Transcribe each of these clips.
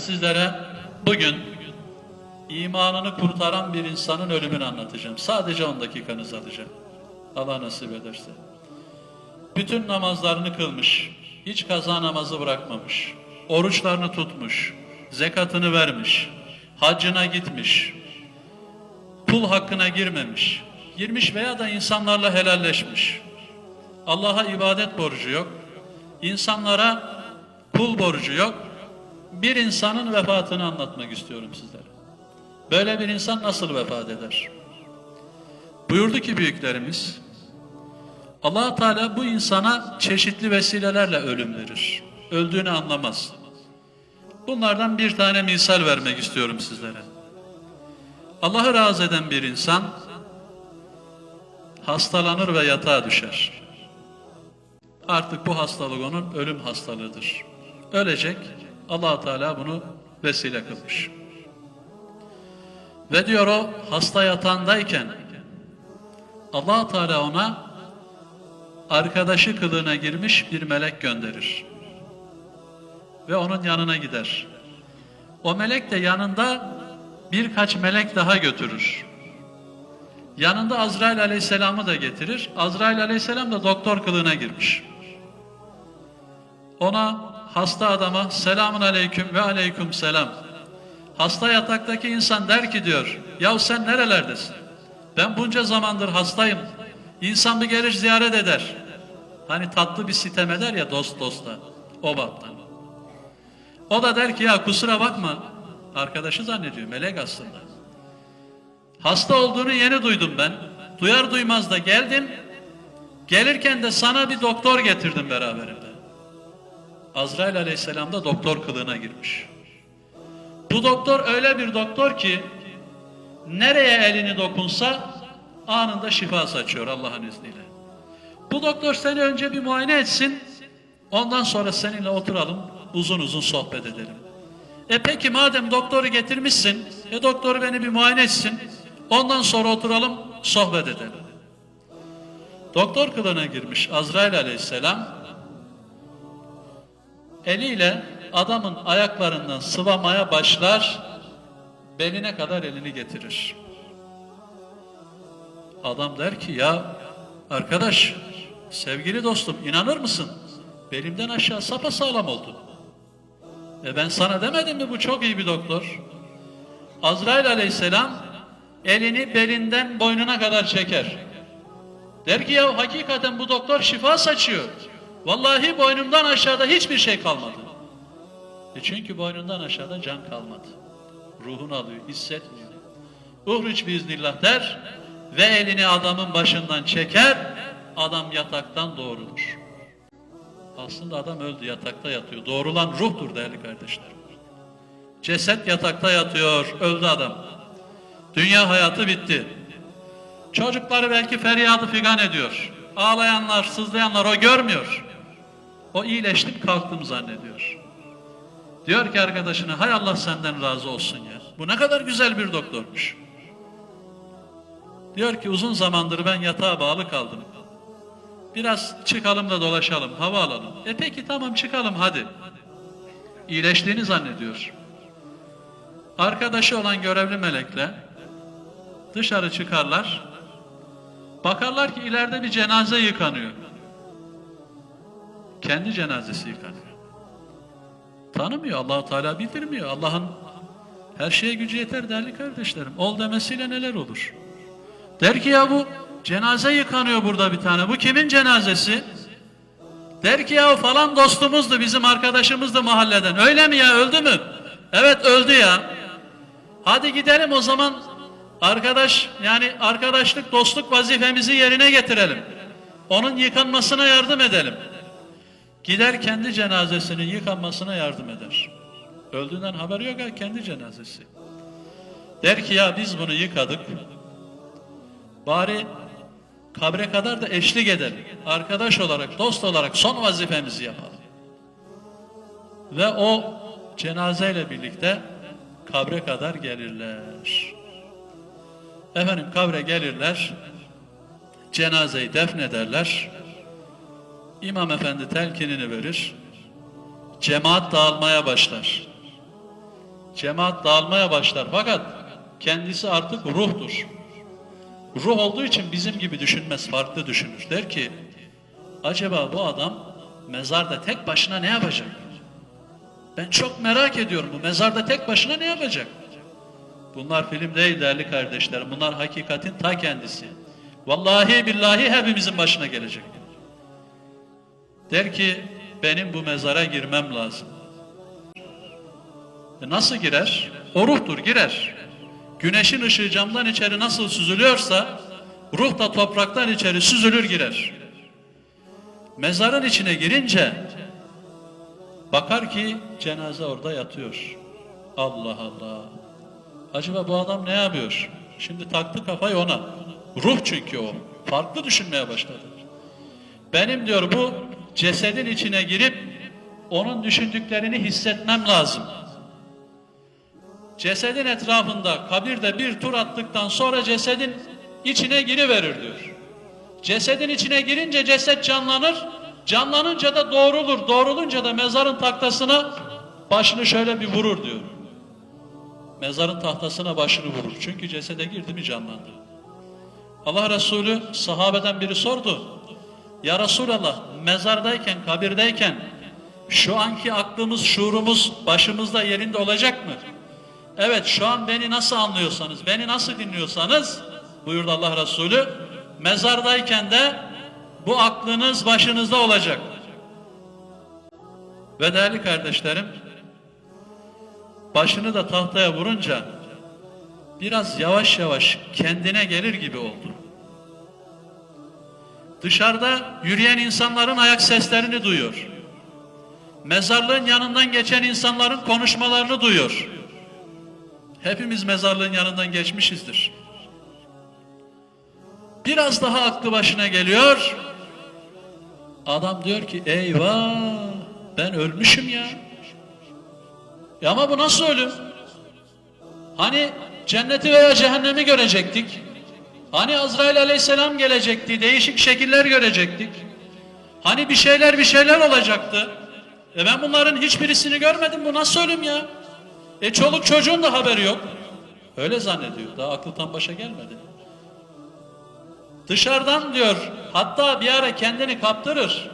sizlere bugün imanını kurtaran bir insanın ölümünü anlatacağım. Sadece 10 dakikanızı alacağım. Allah nasip ederse. Bütün namazlarını kılmış, hiç kaza namazı bırakmamış, oruçlarını tutmuş, zekatını vermiş, haccına gitmiş, kul hakkına girmemiş, girmiş veya da insanlarla helalleşmiş. Allah'a ibadet borcu yok, insanlara kul borcu yok. Bir insanın vefatını anlatmak istiyorum sizlere. Böyle bir insan nasıl vefat eder? Buyurdu ki büyüklerimiz, allah Teala bu insana çeşitli vesilelerle ölüm verir. Öldüğünü anlamaz. Bunlardan bir tane misal vermek istiyorum sizlere. Allah'ı razı eden bir insan hastalanır ve yatağa düşer. Artık bu hastalık onun ölüm hastalığıdır. Ölecek. Allah Teala bunu vesile kılmış. Ve diyor o hasta yatağındayken allah Teala ona arkadaşı kılığına girmiş bir melek gönderir. Ve onun yanına gider. O melek de yanında birkaç melek daha götürür. Yanında Azrail Aleyhisselam'ı da getirir. Azrail Aleyhisselam da doktor kılığına girmiş. Ona hasta adama selamun aleyküm ve aleyküm selam. Hasta yataktaki insan der ki diyor, yahu sen nerelerdesin? Ben bunca zamandır hastayım. İnsan bir gelir ziyaret eder. Hani tatlı bir sitem eder ya dost dosta. O baptan. O da der ki ya kusura bakma. Arkadaşı zannediyor melek aslında. Hasta olduğunu yeni duydum ben. Duyar duymaz da geldim. Gelirken de sana bir doktor getirdim beraberimde. Azrail aleyhisselam da doktor kılığına girmiş. Bu doktor öyle bir doktor ki nereye elini dokunsa anında şifa saçıyor Allah'ın izniyle. Bu doktor seni önce bir muayene etsin. Ondan sonra seninle oturalım, uzun uzun sohbet edelim. E peki madem doktoru getirmişsin, e doktoru beni bir muayene etsin. Ondan sonra oturalım, sohbet edelim. Doktor kılığına girmiş Azrail aleyhisselam, eliyle adamın ayaklarından sıvamaya başlar, beline kadar elini getirir. Adam der ki ya arkadaş, sevgili dostum inanır mısın? Belimden aşağı sapasağlam oldu. E ben sana demedim mi bu çok iyi bir doktor? Azrail aleyhisselam elini belinden boynuna kadar çeker. Der ki ya hakikaten bu doktor şifa saçıyor. Vallahi boynumdan aşağıda hiçbir şey kalmadı. E çünkü boynundan aşağıda can kalmadı. Ruhunu alıyor, hissetmiyor. Uhriç biiznillah der ve elini adamın başından çeker, adam yataktan doğrulur. Aslında adam öldü, yatakta yatıyor. Doğrulan ruhtur değerli kardeşlerim. Ceset yatakta yatıyor, öldü adam. Dünya hayatı bitti. Çocukları belki feryadı figan ediyor. Ağlayanlar, sızlayanlar o görmüyor. O iyileştim kalktım zannediyor. Diyor ki arkadaşına hay Allah senden razı olsun ya. Bu ne kadar güzel bir doktormuş. Diyor ki uzun zamandır ben yatağa bağlı kaldım. Biraz çıkalım da dolaşalım, hava alalım. E peki tamam çıkalım hadi. İyileştiğini zannediyor. Arkadaşı olan görevli melekle dışarı çıkarlar. Bakarlar ki ileride bir cenaze yıkanıyor. Kendi cenazesi yıkanıyor. Tanımıyor allah Teala bildirmiyor. Allah'ın her şeye gücü yeter değerli kardeşlerim. Ol demesiyle neler olur? Der ki ya bu cenaze yıkanıyor burada bir tane. Bu kimin cenazesi? Der ki ya falan dostumuzdu bizim arkadaşımızdı mahalleden. Öyle mi ya öldü mü? Evet öldü ya. Hadi gidelim o zaman arkadaş yani arkadaşlık dostluk vazifemizi yerine getirelim. Onun yıkanmasına yardım edelim. Gider kendi cenazesinin yıkanmasına yardım eder. Öldüğünden haber yok ha kendi cenazesi. Der ki ya biz bunu yıkadık. Bari kabre kadar da eşlik edelim. Arkadaş olarak, dost olarak son vazifemizi yapalım. Ve o cenazeyle birlikte kabre kadar gelirler. Efendim kabre gelirler. Cenazeyi defnederler. İmam efendi telkinini verir. Cemaat dağılmaya başlar. Cemaat dağılmaya başlar fakat kendisi artık ruhtur. Ruh olduğu için bizim gibi düşünmez, farklı düşünür. Der ki, acaba bu adam mezarda tek başına ne yapacak? Ben çok merak ediyorum bu mezarda tek başına ne yapacak? Bunlar film değil değerli kardeşlerim. Bunlar hakikatin ta kendisi. Vallahi billahi hepimizin başına gelecek. Der ki benim bu mezara girmem lazım. E nasıl girer? O ruhtur girer. Güneşin ışığı camdan içeri nasıl süzülüyorsa ruh da topraktan içeri süzülür girer. Mezarın içine girince bakar ki cenaze orada yatıyor. Allah Allah. Acaba bu adam ne yapıyor? Şimdi taktı kafayı ona. Ruh çünkü o. Farklı düşünmeye başladı. Benim diyor bu cesedin içine girip onun düşündüklerini hissetmem lazım. Cesedin etrafında kabirde bir tur attıktan sonra cesedin içine giriverir diyor. Cesedin içine girince ceset canlanır. Canlanınca da doğrulur. Doğrulunca da mezarın tahtasına başını şöyle bir vurur diyor. Mezarın tahtasına başını vurur. Çünkü cesede girdi mi canlandı. Allah Resulü sahabeden biri sordu. Ya Resulallah mezardayken, kabirdeyken şu anki aklımız, şuurumuz başımızda yerinde olacak mı? Evet şu an beni nasıl anlıyorsanız, beni nasıl dinliyorsanız buyurdu Allah Resulü mezardayken de bu aklınız başınızda olacak. Ve değerli kardeşlerim başını da tahtaya vurunca biraz yavaş yavaş kendine gelir gibi oldu. Dışarıda yürüyen insanların ayak seslerini duyuyor. Mezarlığın yanından geçen insanların konuşmalarını duyuyor. Hepimiz mezarlığın yanından geçmişizdir. Biraz daha aklı başına geliyor. Adam diyor ki eyvah ben ölmüşüm ya. E ama bu nasıl ölüm? Hani cenneti veya cehennemi görecektik. Hani Azrail aleyhisselam gelecekti, değişik şekiller görecektik. Hani bir şeyler bir şeyler olacaktı. E ben bunların hiçbirisini görmedim. Bu nasıl ölüm ya? E çoluk çocuğun da haberi yok. Öyle zannediyor. Daha aklı tam başa gelmedi. Dışarıdan diyor, hatta bir ara kendini kaptırır.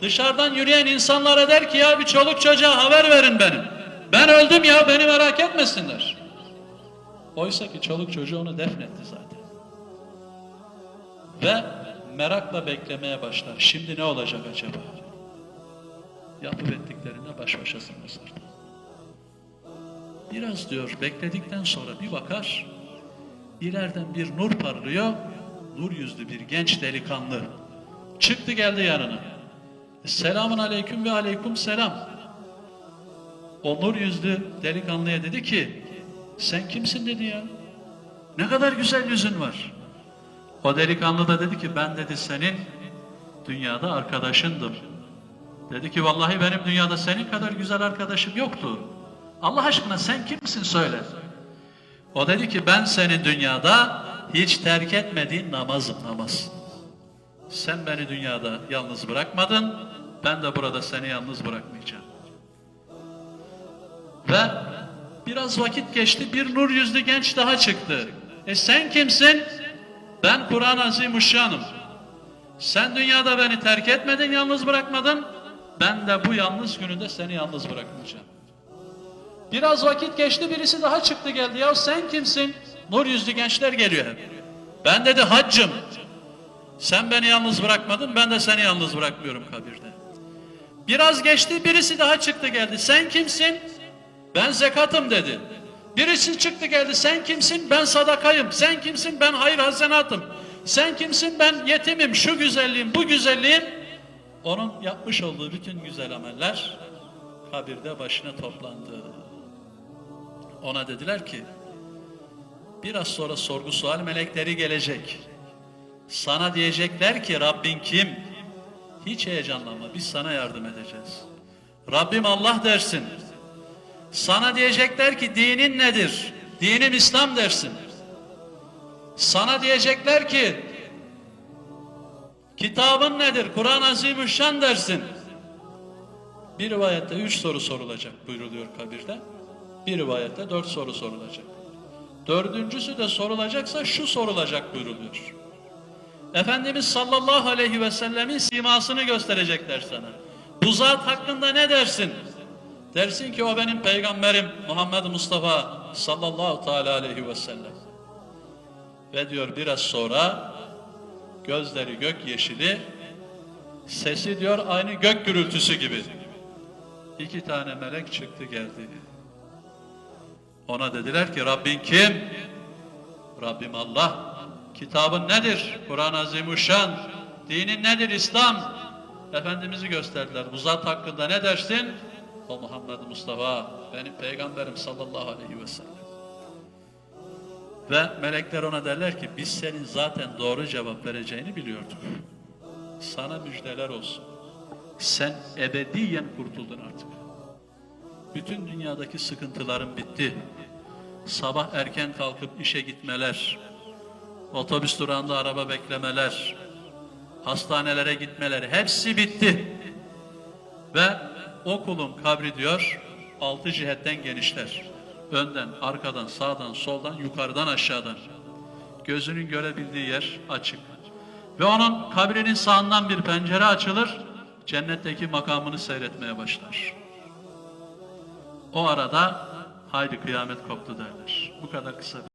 Dışarıdan yürüyen insanlara der ki ya bir çoluk çocuğa haber verin benim. Ben öldüm ya beni merak etmesinler. Oysa ki çoluk çocuğu onu defnetti zaten. Ve merakla beklemeye başlar. Şimdi ne olacak acaba? Yapıp ettiklerine baş başasın mezarda. Biraz diyor bekledikten sonra bir bakar. İleriden bir nur parlıyor. Nur yüzlü bir genç delikanlı. Çıktı geldi yanına. Selamun aleyküm ve aleyküm selam. O nur yüzlü delikanlıya dedi ki sen kimsin dedi ya. Ne kadar güzel yüzün var. O delikanlı da dedi ki ben dedi senin dünyada arkadaşındım. Dedi ki vallahi benim dünyada senin kadar güzel arkadaşım yoktu. Allah aşkına sen kimsin söyle. O dedi ki ben senin dünyada hiç terk etmediğin namazım namaz. Sen beni dünyada yalnız bırakmadın. Ben de burada seni yalnız bırakmayacağım. Ve biraz vakit geçti bir nur yüzlü genç daha çıktı. E sen kimsin? Ben Kur'an-ı Azimuşşan'ım. Sen dünyada beni terk etmedin, yalnız bırakmadın. Ben de bu yalnız gününde seni yalnız bırakmayacağım. Biraz vakit geçti birisi daha çıktı geldi. Ya sen kimsin? Nur yüzlü gençler geliyor hep. Ben dedi haccım. Sen beni yalnız bırakmadın, ben de seni yalnız bırakmıyorum kabirde. Biraz geçti birisi daha çıktı geldi. Sen kimsin? Ben zekatım dedi. Birisi çıktı geldi. Sen kimsin? Ben sadakayım. Sen kimsin? Ben hayır hasenatım. Sen kimsin? Ben yetimim. Şu güzelliğim, bu güzelliğim. Onun yapmış olduğu bütün güzel ameller kabirde başına toplandı. Ona dediler ki biraz sonra sorgu sual melekleri gelecek. Sana diyecekler ki Rabbin kim? Hiç heyecanlanma biz sana yardım edeceğiz. Rabbim Allah dersin. Sana diyecekler ki dinin nedir? Dinim İslam dersin. Sana diyecekler ki kitabın nedir? Kur'an-ı Azimüşşan dersin. Bir rivayette üç soru sorulacak buyruluyor kabirde. Bir rivayette dört soru sorulacak. Dördüncüsü de sorulacaksa şu sorulacak buyruluyor. Efendimiz sallallahu aleyhi ve sellemin simasını gösterecekler sana. Bu zat hakkında ne dersin? Dersin ki o benim peygamberim Muhammed Mustafa sallallahu teala aleyhi ve sellem. Ve diyor biraz sonra gözleri gök yeşili, sesi diyor aynı gök gürültüsü gibi. İki tane melek çıktı geldi. Ona dediler ki Rabbin kim? Rabbim Allah. Kitabın nedir? Kur'an-ı Azimuşşan. Dinin nedir? İslam. Efendimiz'i gösterdiler. Bu zat hakkında ne dersin? O Muhammed Mustafa, benim peygamberim sallallahu aleyhi ve sellem. Ve melekler ona derler ki biz senin zaten doğru cevap vereceğini biliyorduk. Sana müjdeler olsun. Sen ebediyen kurtuldun artık. Bütün dünyadaki sıkıntıların bitti. Sabah erken kalkıp işe gitmeler, otobüs durağında araba beklemeler, hastanelere gitmeler hepsi bitti. Ve o kulun kabri diyor altı cihetten genişler. Önden, arkadan, sağdan, soldan, yukarıdan, aşağıdan. Gözünün görebildiği yer açık. Ve onun kabrinin sağından bir pencere açılır, cennetteki makamını seyretmeye başlar. O arada haydi kıyamet koptu derler. Bu kadar kısa.